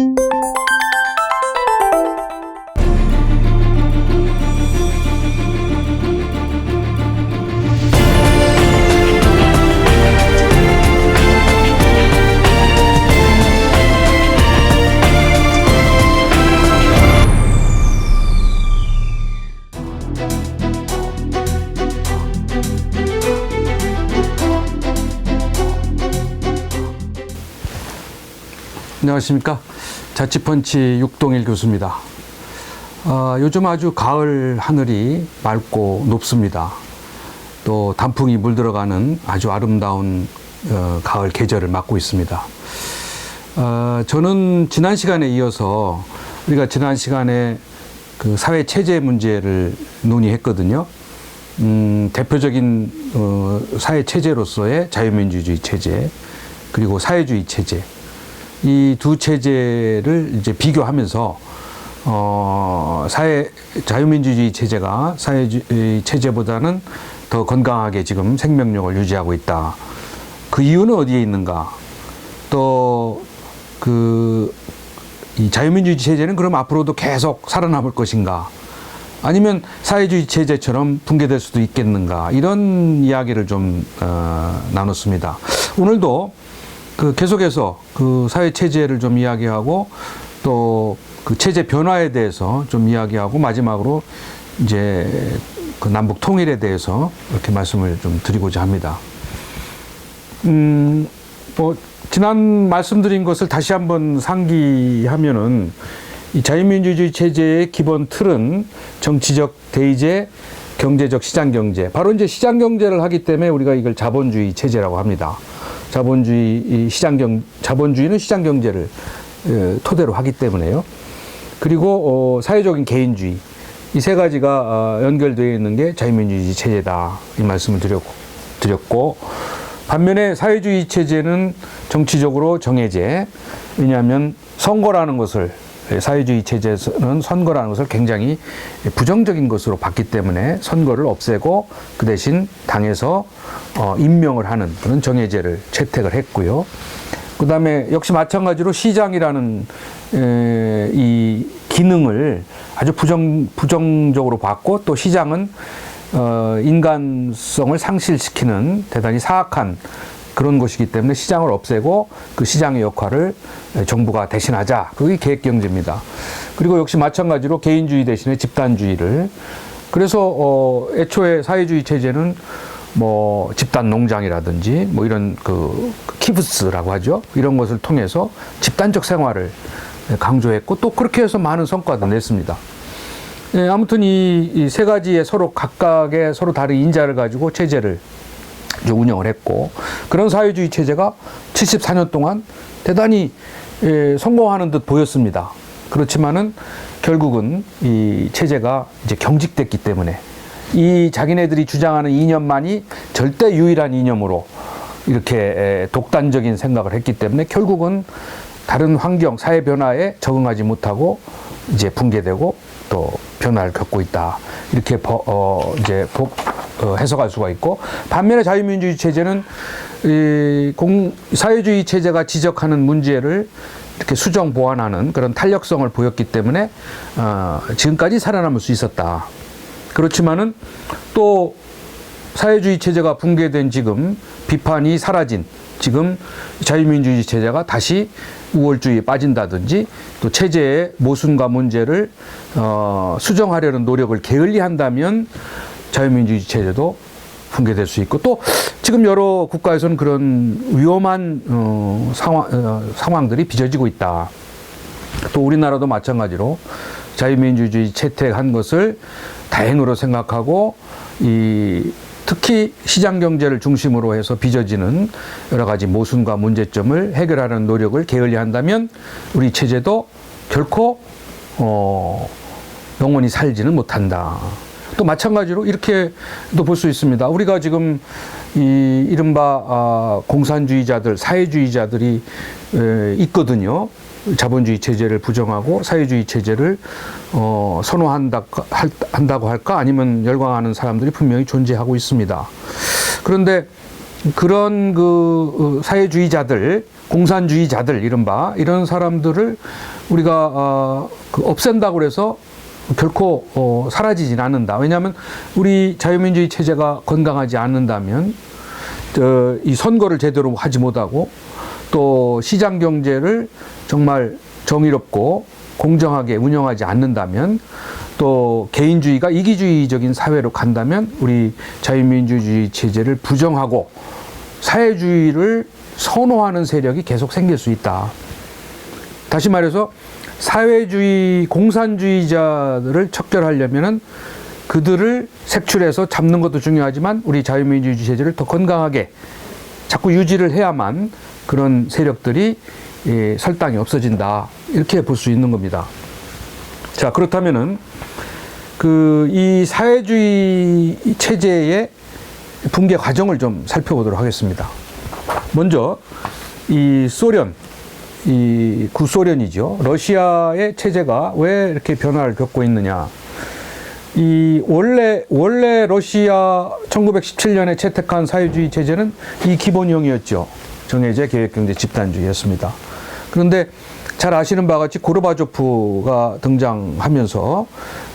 Música 안녕하십니까. 자치펀치 육동일 교수입니다. 아, 요즘 아주 가을 하늘이 맑고 높습니다. 또 단풍이 물들어가는 아주 아름다운 어, 가을 계절을 맞고 있습니다. 아, 저는 지난 시간에 이어서 우리가 지난 시간에 그 사회 체제 문제를 논의했거든요. 음, 대표적인 어, 사회 체제로서의 자유민주주의 체제 그리고 사회주의 체제 이 두 체제를 이제 비교하면서 어, 사회 자유민주주의 체제가 사회주의 체제보다는 더 건강하게 지금 생명력을 유지하고 있다. 그 이유는 어디에 있는가? 또 그 이 자유민주주의 체제는 그럼 앞으로도 계속 살아남을 것인가? 아니면 사회주의 체제처럼 붕괴될 수도 있겠는가? 이런 이야기를 좀 어, 나눴습니다. 오늘도 그 계속해서 그 사회 체제를 좀 이야기하고 또 그 체제 변화에 대해서 좀 이야기하고 마지막으로 이제 그 남북 통일에 대해서 이렇게 말씀을 좀 드리고자 합니다. 음, 뭐 지난 말씀드린 것을 다시 한번 상기하면은 이 자유민주주의 체제의 기본 틀은 정치적 대의제, 경제적 시장 경제. 바로 이제 시장 경제를 하기 때문에 우리가 이걸 자본주의 체제라고 합니다. 자본주의 이 시장 경 자본주의는 시장 경제를 에, 토대로 하기 때문에요. 그리고 어, 사회적인 개인주의. 이 세 가지가 어, 연결되어 있는 게 자유민주주의 체제다. 이 말씀을 드렸고, 드렸고 반면에 사회주의 체제는 정치적으로 정해제. 왜냐하면 선거라는 것을 사회주의 체제에서는 선거라는 것을 굉장히 부정적인 것으로 봤기 때문에 선거를 없애고 그 대신 당에서 어, 임명을 하는 그런 정해제를 채택을 했고요. 그 다음에 역시 마찬가지로 시장이라는 에, 이 기능을 아주 부정, 부정적으로 봤고 또 시장은 어, 인간성을 상실시키는 대단히 사악한 그런 것이기 때문에 시장을 없애고 그 시장의 역할을 정부가 대신하자. 그게 계획경제입니다. 그리고 역시 마찬가지로 개인주의 대신에 집단주의를. 그래서 어, 애초에 사회주의 체제는 뭐 집단 농장이라든지 뭐 이런 그 키브스라고 하죠. 이런 것을 통해서 집단적 생활을 강조했고 또 그렇게 해서 많은 성과도 냈습니다. 예, 아무튼 이 세 가지의 서로 각각의 서로 다른 인자를 가지고 체제를 운영을 했고 그런 사회주의 체제가 74년 동안 대단히 예, 성공하는 듯 보였습니다. 그렇지만은 결국은 이 체제가 이제 경직됐기 때문에 이 자기네들이 주장하는 이념만이 절대 유일한 이념으로 이렇게 에, 독단적인 생각을 했기 때문에 결국은 다른 환경, 사회 변화에 적응하지 못하고 이제 붕괴되고 또 변화를 겪고 있다. 이렇게 버, 어, 이제 해석할 수가 있고 반면에 자유민주주의 체제는 이 공, 사회주의 체제가 지적하는 문제를 이렇게 수정 보완하는 그런 탄력성을 보였기 때문에 어, 지금까지 살아남을 수 있었다. 그렇지만은 또 사회주의 체제가 붕괴된 지금 비판이 사라진 지금 자유민주주의 체제가 다시 우월주의에 빠진다든지 또 체제의 모순과 문제를 어, 수정하려는 노력을 게을리한다면 자유민주주의 체제도 붕괴될 수 있고 또 지금 여러 국가에서는 그런 위험한 어, 상황, 어, 상황들이 빚어지고 있다. 또 우리나라도 마찬가지로 자유민주주의 채택한 것을 다행으로 생각하고 이 특히 시장 경제를 중심으로 해서 빚어지는 여러 가지 모순과 문제점을 해결하는 노력을 게을리 한다면 우리 체제도 결코 어, 영원히 살지는 못한다. 또 마찬가지로 이렇게도 볼 수 있습니다. 우리가 지금 이 이른바 아, 공산주의자들, 사회주의자들이 에, 있거든요. 자본주의 체제를 부정하고 사회주의 체제를 어, 선호한다 할- 한다고 할까 아니면 열광하는 사람들이 분명히 존재하고 있습니다. 그런데 그런 그 어, 사회주의자들 공산주의자들 이른바 이런 사람들을 우리가 어, 그 없앤다고 해서 결코 어, 사라지진 않는다. 왜냐하면 우리 자유민주주의 체제가 건강하지 않는다면 어, 이 선거를 제대로 하지 못하고 또 시장 경제를 정말 정의롭고 공정하게 운영하지 않는다면 또 개인주의가 이기주의적인 사회로 간다면 우리 자유민주주의 체제를 부정하고 사회주의를 선호하는 세력이 계속 생길 수 있다. 다시 말해서 사회주의 공산주의자들을 척결하려면은 그들을 색출해서 잡는 것도 중요하지만 우리 자유민주주의 체제를 더 건강하게 자꾸 유지를 해야만 그런 세력들이 예, 설당이 없어진다 이렇게 볼 수 있는 겁니다. 자 그렇다면은 그 이 사회주의 체제의 붕괴 과정을 좀 살펴보도록 하겠습니다. 먼저 이 소련 이 구소련이죠. 러시아의 체제가 왜 이렇게 변화를 겪고 있느냐. 이 원래 원래 러시아 1917년에 채택한 사회주의 체제는 이 기본형이었죠. 정해제 계획경제 집단주의였습니다. 그런데 잘 아시는 바와 같이 고르바조프가 등장하면서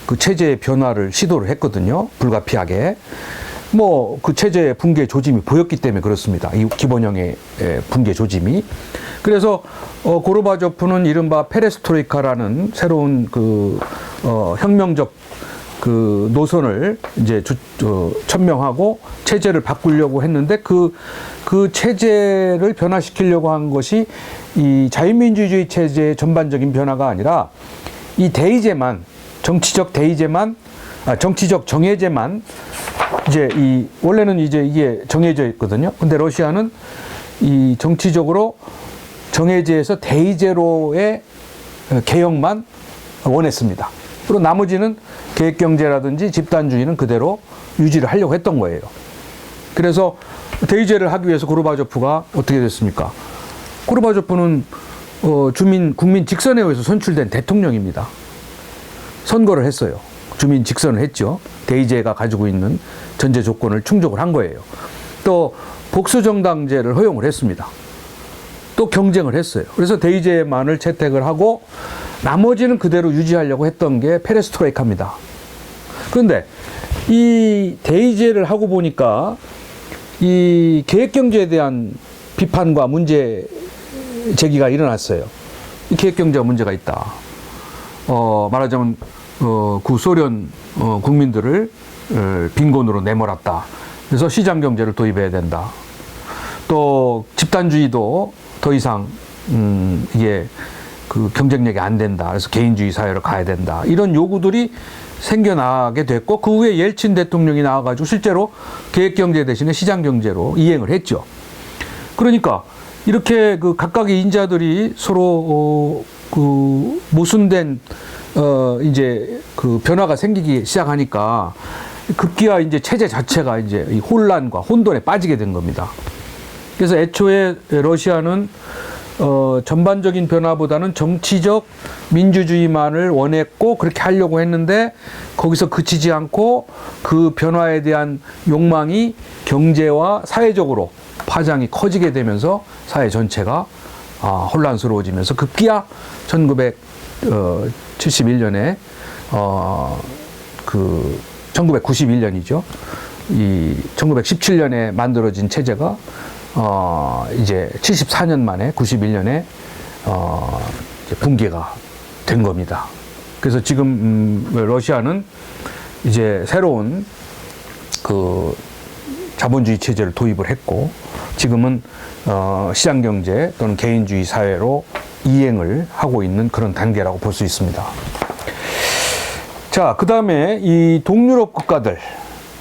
그 체제의 변화를 시도를 했거든요. 불가피하게. 뭐 그 체제의 붕괴 조짐이 보였기 때문에 그렇습니다. 이 기본형의 에, 붕괴 조짐이. 그래서 어, 고르바조프는 이른바 페레스트로이카라는 새로운 그 어, 혁명적 그 노선을 이제 주, 어, 천명하고 체제를 바꾸려고 했는데 그, 그 체제를 변화시키려고 한 것이 이 자유민주주의 체제의 전반적인 변화가 아니라 이 대의제만, 정치적 대의제만, 아, 정치적 정해제만 이제 이, 원래는 이제 이게 정해져 있거든요. 근데 러시아는 이 정치적으로 정해제에서 대의제로의 개혁만 원했습니다. 그리고 나머지는 계획경제라든지 집단주의는 그대로 유지를 하려고 했던 거예요. 그래서 대의제를 하기 위해서 고르바조프가 어떻게 됐습니까? 고르바조프는 어, 주민 국민 직선에 의해서 선출된 대통령입니다. 선거를 했어요. 주민 직선을 했죠. 대의제가 가지고 있는 전제 조건을 충족을 한 거예요. 또 복수정당제를 허용을 했습니다. 또 경쟁을 했어요. 그래서 대의제만을 채택을 하고 나머지는 그대로 유지하려고 했던 게 페레스트로이카입니다. 그런데 이 대의제를 하고 보니까 이 계획 경제에 대한 비판과 문제 제기가 일어났어요. 이 계획 경제가 문제가 있다. 어, 말하자면 어, 구소련 어, 국민들을 어, 빈곤으로 내몰았다. 그래서 시장 경제를 도입해야 된다. 또 집단주의도 더 이상 음, 이게 그 경쟁력이 안 된다. 그래서 개인주의 사회로 가야 된다. 이런 요구들이 생겨나게 됐고 그 후에 옐친 대통령이 나와가지고 실제로 계획 경제 대신에 시장 경제로 이행을 했죠. 그러니까 이렇게 그 각각의 인자들이 서로 어, 그 모순된 어 이제 그 변화가 생기기 시작하니까 급기야 이제 체제 자체가 이제 이 혼란과 혼돈에 빠지게 된 겁니다. 그래서 애초에 러시아는 어, 전반적인 변화보다는 정치적 민주주의만을 원했고 그렇게 하려고 했는데 거기서 그치지 않고 그 변화에 대한 욕망이 경제와 사회적으로 파장이 커지게 되면서 사회 전체가 아, 혼란스러워지면서 급기야 1971년에 어, 그 1991년이죠. 이 1917년에 만들어진 체제가 어, 이제 74년 만에 91년에 어, 붕괴가 된 겁니다. 그래서 지금 음, 러시아는 이제 새로운 그 자본주의 체제를 도입을 했고 지금은 어, 시장 경제 또는 개인주의 사회로 이행을 하고 있는 그런 단계라고 볼 수 있습니다. 자, 그 다음에 이 동유럽 국가들,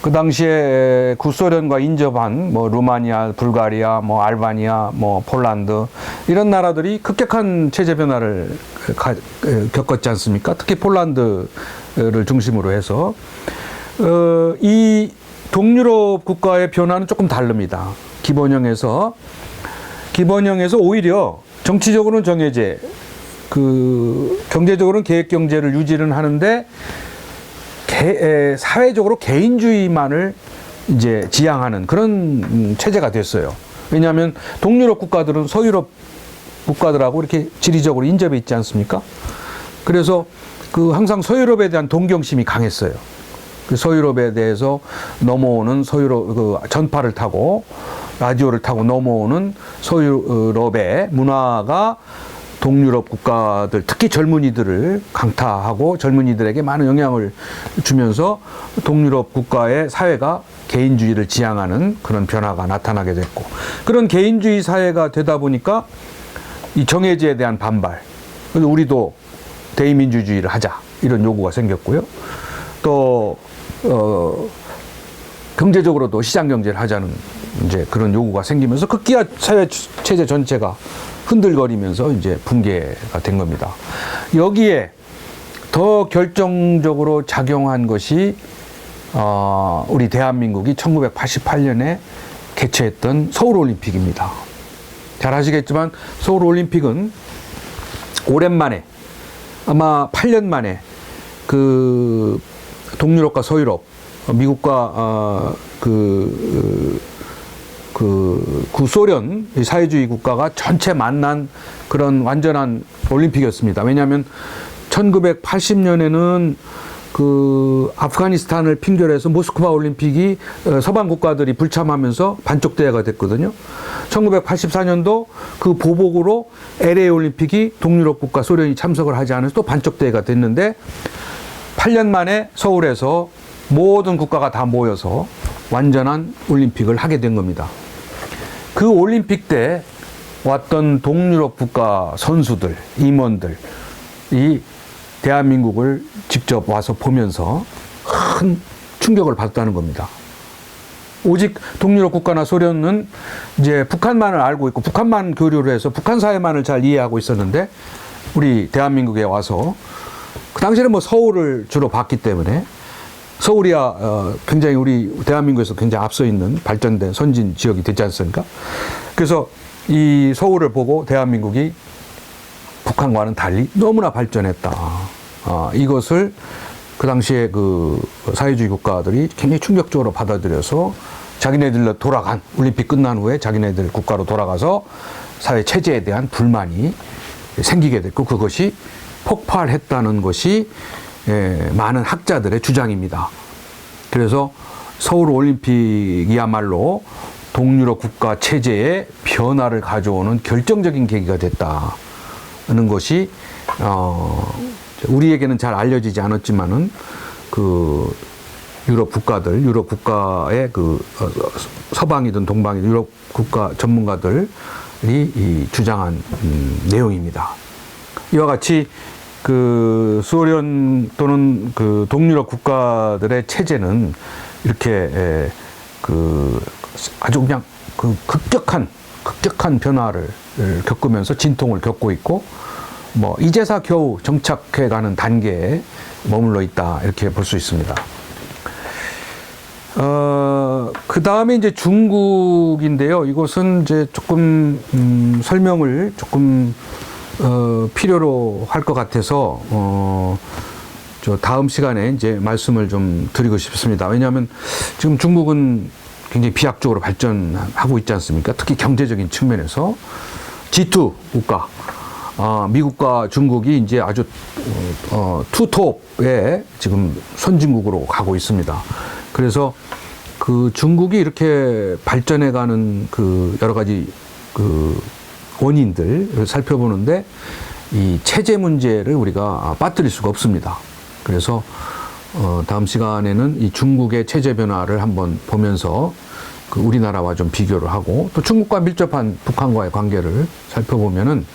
그 당시에 구소련과 인접한 뭐 루마니아, 불가리아, 뭐 알바니아, 뭐 폴란드 이런 나라들이 급격한 체제 변화를 가, 겪었지 않습니까? 특히 폴란드를 중심으로 해서 어, 이 동유럽 국가의 변화는 조금 다릅니다. 기본형에서 기본형에서 오히려 정치적으로는 정해제, 그 경제적으로는 계획 경제를 유지는 하는데 개, 에, 사회적으로 개인주의만을 이제 지향하는 그런 음, 체제가 됐어요. 왜냐하면 동유럽 국가들은 서유럽 국가들하고 이렇게 지리적으로 인접해 있지 않습니까? 그래서 그 항상 서유럽에 대한 동경심이 강했어요. 그 서유럽에 대해서 넘어오는 서유럽 그 전파를 타고 라디오를 타고 넘어오는 서유럽의 문화가 동유럽 국가들 특히 젊은이들을 강타하고 젊은이들에게 많은 영향을 주면서 동유럽 국가의 사회가 개인주의를 지향하는 그런 변화가 나타나게 됐고 그런 개인주의 사회가 되다 보니까 이 정해제에 대한 반발 그래서 우리도 대의민주주의를 하자 이런 요구가 생겼고요. 또 어, 경제적으로도 시장 경제를 하자는 이제 그런 요구가 생기면서 극기화 사회 체제 전체가 흔들거리면서 이제 붕괴가 된 겁니다. 여기에 더 결정적으로 작용한 것이 어, 우리 대한민국이 1988년에 개최했던 서울올림픽입니다. 잘 아시겠지만 서울올림픽은 오랜만에 아마 8년 만에 그 동유럽과 서유럽, 어, 미국과 어, 그, 그 구소련 사회주의 국가가 전체 만난 그런 완전한 올림픽이었습니다. 왜냐하면 1980년에는 그 아프가니스탄을 핑계로 해서 모스크바 올림픽이 어, 서방 국가들이 불참하면서 반쪽 대회가 됐거든요. 1984년도 그 보복으로 LA 올림픽이 동유럽 국가 소련이 참석을 하지 않아서 또 반쪽 대회가 됐는데 8년 만에 서울에서 모든 국가가 다 모여서 완전한 올림픽을 하게 된 겁니다. 그 올림픽 때 왔던 동유럽 국가 선수들, 임원들이 대한민국을 직접 와서 보면서 큰 충격을 받았다는 겁니다. 오직 동유럽 국가나 소련은 이제 북한만을 알고 있고 북한만 교류를 해서 북한 사회만을 잘 이해하고 있었는데 우리 대한민국에 와서 그 당시에는 뭐 서울을 주로 봤기 때문에 서울이야 어, 굉장히 우리 대한민국에서 굉장히 앞서 있는 발전된 선진 지역이 되지 않습니까? 그래서 이 서울을 보고 대한민국이 북한과는 달리 너무나 발전했다. 아, 이것을 그 당시에 그 사회주의 국가들이 굉장히 충격적으로 받아들여서 자기네들로 돌아간 올림픽 끝난 후에 자기네들 국가로 돌아가서 사회 체제에 대한 불만이 생기게 됐고 그것이 폭발했다는 것이 예, 많은 학자들의 주장입니다. 그래서 서울 올림픽이야말로 동유럽 국가 체제의 변화를 가져오는 결정적인 계기가 됐다는 것이 어, 우리에게는 잘 알려지지 않았지만은 그 유럽 국가들, 유럽 국가의 그 어, 서방이든 동방이든 유럽 국가 전문가들이 이 주장한 음, 내용입니다. 이와 같이 그 소련 또는 그 동유럽 국가들의 체제는 이렇게 에, 그 아주 그냥 그 급격한 급격한 변화를 겪으면서 진통을 겪고 있고 뭐 이제사 겨우 정착해 가는 단계에 머물러 있다 이렇게 볼 수 있습니다. 어, 그 다음에 이제 중국인데요. 이것은 이제 조금 음, 설명을 조금 어, 필요로 할 것 같아서 어, 저 다음 시간에 이제 말씀을 좀 드리고 싶습니다. 왜냐하면 지금 중국은 굉장히 비약적으로 발전하고 있지 않습니까? 특히 경제적인 측면에서 G2 국가, 어, 미국과 중국이 이제 아주 어, 투톱에 지금 선진국으로 가고 있습니다. 그래서 그 중국이 이렇게 발전해가는 그 여러 가지 그 원인들 살펴보는데 이 체제 문제를 우리가 빠뜨릴 수가 없습니다. 그래서 어, 다음 시간에는 이 중국의 체제 변화를 한번 보면서 그 우리나라와 좀 비교를 하고 또 중국과 밀접한 북한과의 관계를 살펴보면은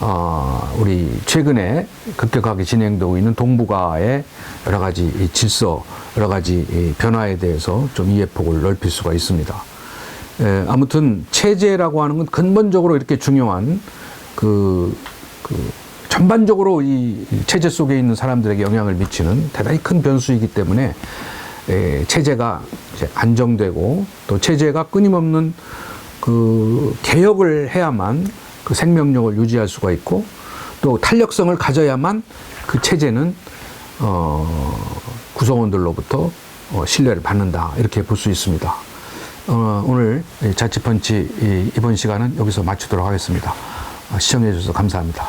아, 우리 최근에 급격하게 진행되고 있는 동북아의 여러 가지 이 질서, 여러 가지 이 변화에 대해서 좀 이해폭을 넓힐 수가 있습니다. 에, 아무튼 체제라고 하는 건 근본적으로 이렇게 중요한 그, 그 전반적으로 이 체제 속에 있는 사람들에게 영향을 미치는 대단히 큰 변수이기 때문에 에, 체제가 이제 안정되고 또 체제가 끊임없는 그 개혁을 해야만 그 생명력을 유지할 수가 있고 또 탄력성을 가져야만 그 체제는 어, 구성원들로부터 어, 신뢰를 받는다 이렇게 볼 수 있습니다. 어, 오늘 자치펀치 이번 시간은 여기서 마치도록 하겠습니다. 시청해 주셔서 감사합니다.